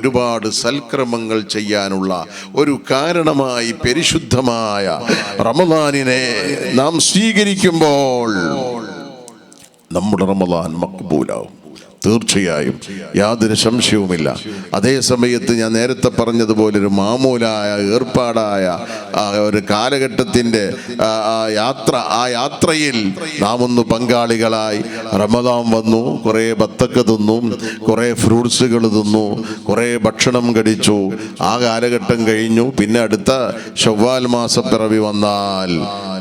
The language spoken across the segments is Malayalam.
ഒരുപാട് സൽക്രമങ്ങൾ ചെയ്യാനുള്ള ഒരു കാരണമായി പരിശുദ്ധമായ റമദാനിനെ നാം സ്വീകരിക്കുമ്പോൾ നമ്മുടെ റമദാൻ മക്ബൂലാവും. തീർച്ചയായും. യാതൊരു സംശയവുമില്ല. അതേ സമയത്ത് ഞാൻ നേരത്തെ പറഞ്ഞതുപോലെ ഒരു മാമൂലായ ഏർപ്പാടായ ഒരു കാലഘട്ടത്തിന്റെ യാത്ര ആ യാത്രയിൽ നാം ഒന്ന് പങ്കാളികളായി. റമദാൻ വന്നു കുറേ ബത്തക്ക തിന്നു കുറേ ഫ്രൂട്ട്സുകൾ തിന്നു കുറേ ഭക്ഷണം കഴിച്ചു. ആ കാലഘട്ടം കഴിഞ്ഞു. പിന്നെ അടുത്ത ചൊവ്വാൽ മാസപ്പിറവി വന്നാൽ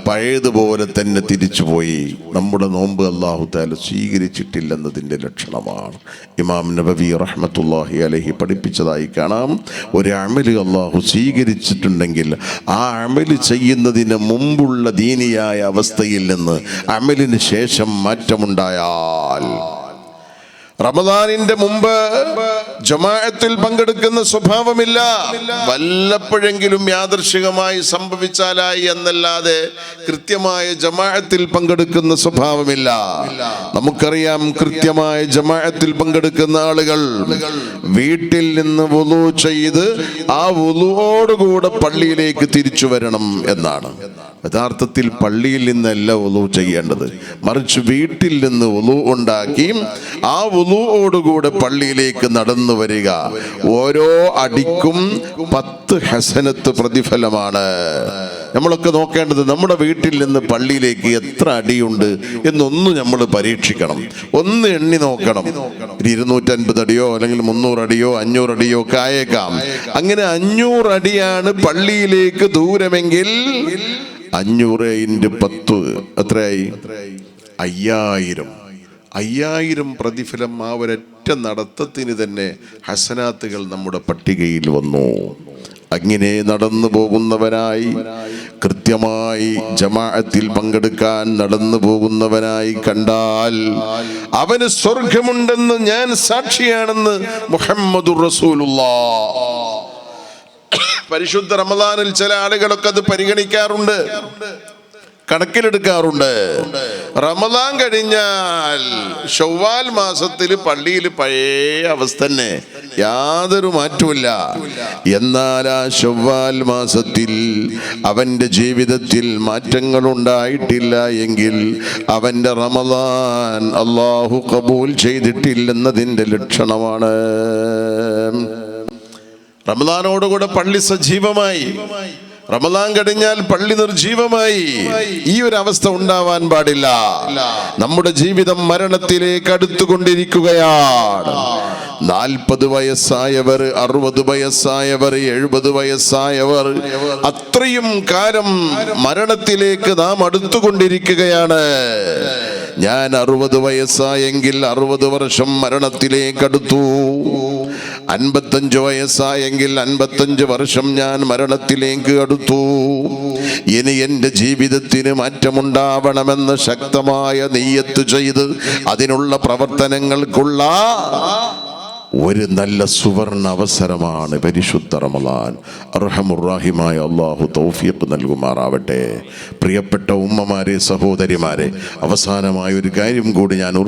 പഴയതുപോലെ തന്നെ തിരിച്ചുപോയി. നമ്മുടെ നോമ്പ് അള്ളാഹു താല സ്വീകരിച്ചിട്ടില്ലെന്നതിന്റെ ലക്ഷണമാണ്. ഇമാം നബവി റഹ്മത്തുല്ലാഹി അലഹി പഠിപ്പിച്ചതായി കാണാം. ഒരു അമൽ അള്ളാഹു സ്വീകരിച്ചിട്ടുണ്ടെങ്കിൽ ആ അമൽ ചെയ്യുന്നതിന് മുമ്പുള്ള ദീനിയായ അവസ്ഥയിൽ നിന്ന് അമലിന് ശേഷം മാറ്റമുണ്ടായാൽ റമദാനിന്റെ മുമ്പ് ജമാഅത്തിൽ പങ്കെടുക്കുന്ന സ്വഭാവമില്ല. വല്ലപ്പോഴെങ്കിലും യാദർശികമായി സംഭവിച്ചാലായി എന്നല്ലാതെ കൃത്യമായ ജമാഅത്തിൽ പങ്കെടുക്കുന്ന സ്വഭാവമില്ല. നമുക്കറിയാം കൃത്യമായ ജമാഅത്തിൽ പങ്കെടുക്കുന്ന ആളുകൾ വീട്ടിൽ നിന്ന് വുളു ചെയ്ത് ആ വുളുവോടുകൂടെ പള്ളിയിലേക്ക് തിരിച്ചു വരണം എന്നാണ്. യഥാർത്ഥത്തിൽ പള്ളിയിൽ നിന്നല്ല ഒലു ചെയ്യേണ്ടത്. മറിച്ച് വീട്ടിൽ നിന്ന് ഒലു ഉണ്ടാക്കി ആ ഒലുവോടുകൂടെ പള്ളിയിലേക്ക് നടന്നു വരിക. ഓരോ അടിക്കും പത്ത് ഹസനത്ത് പ്രതിഫലമാണ്. നമ്മളൊക്കെ നോക്കേണ്ടത് നമ്മുടെ വീട്ടിൽ നിന്ന് പള്ളിയിലേക്ക് എത്ര അടിയുണ്ട് എന്നൊന്ന് നമ്മൾ പരീക്ഷിക്കണം. ഒന്ന് എണ്ണി നോക്കണം. ഒരു ഇരുന്നൂറ്റൻപത് അടിയോ അല്ലെങ്കിൽ മുന്നൂറ് അടിയോ അഞ്ഞൂറ് അടിയോ ഒക്കെ ആയേക്കാം. അങ്ങനെ അഞ്ഞൂറ് അടിയാണ് പള്ളിയിലേക്ക് ദൂരമെങ്കിൽ അഞ്ഞൂറ് ഇന്റു പത്ത് എത്രയായി? അയ്യായിരം. അയ്യായിരം പ്രതിഫലം ആ ഒരൊറ്റ നടത്തത്തിന് തന്നെ ഹസനാത്തുകൾ നമ്മുടെ പട്ടികയിൽ വന്നു. അങ്ങനെ നടന്നു പോകുന്നവനായി കൃത്യമായി ജമാഅത്തിൽ പങ്കെടുക്കാൻ നടന്നു പോകുന്നവനായി കണ്ടാൽ അവന് സ്വർഗമുണ്ടെന്ന് ഞാൻ സാക്ഷിയാണെന്ന് മുഹമ്മദുർ റസൂലുള്ളാഹ് പരിശുദ്ധ റമദാനിൽ ചില ആളുകളൊക്കെ അത് പരിഗണിക്കാറുണ്ട്. കണക്കിലെടുക്കാറുണ്ട്. റമദാൻ കഴിഞ്ഞാൽ ഷവ്വാൽ മാസത്തിൽ പള്ളിയിൽ പഴയ അവസ്ഥ തന്നെ. യാതൊരു മാറ്റമില്ല എന്നാൽ ആ ഷവ്വാൽ മാസത്തിൽ അവന്റെ ജീവിതത്തിൽ മാറ്റങ്ങൾ ഉണ്ടായിട്ടില്ല എങ്കിൽ അവന്റെ റമദാൻ അള്ളാഹു കബൂൽ ചെയ്തിട്ടില്ലെന്നതിന്റെ ലക്ഷണമാണ്. റമദാനോടുകൂടെ പള്ളി സജീവമായി. റമദാൻ കഴിഞ്ഞാൽ പള്ളി നിർജീവമായി. ഈ ഒരു അവസ്ഥ ഉണ്ടാവാൻ പാടില്ല. നമ്മുടെ ജീവിതം മരണത്തിലേക്ക് അടുത്തുകൊണ്ടിരിക്കുകയാണ്. നാൽപ്പത് വയസ്സായവർ അറുപത് വയസ്സായവർ എഴുപത് വയസ്സായവർ അത്രയും കാലം മരണത്തിലേക്ക് നാം അടുത്തുകൊണ്ടിരിക്കുകയാണ്. ഞാൻ അറുപത് വയസ്സായെങ്കിൽ അറുപത് വർഷം മരണത്തിലേക്ക് അടുത്തു. അൻപത്തഞ്ച് വയസ്സായെങ്കിൽ അൻപത്തഞ്ച് വർഷം ഞാൻ മരണത്തിലേക്ക് അടുത്തു. ഇനി എന്റെ ജീവിതത്തിന് മാറ്റമുണ്ടാവണമെന്ന് ശക്തമായ നെയ്യത്ത് ചെയ്ത് അതിനുള്ള പ്രവർത്തനങ്ങൾക്കുള്ള ഒരു നല്ല സുവർണ അവസരമാണ് പരിശുദ്ധ റമലാൻ അർഹമുറാഹിമായ അള്ളാഹു തൗഫീഖ് നൽകുമാറാവട്ടെ. പ്രിയപ്പെട്ട ഉമ്മമാരെ സഹോദരിമാരെ അവസാനമായ ഒരു കാര്യം കൂടി ഞാൻ ഓർമ്മ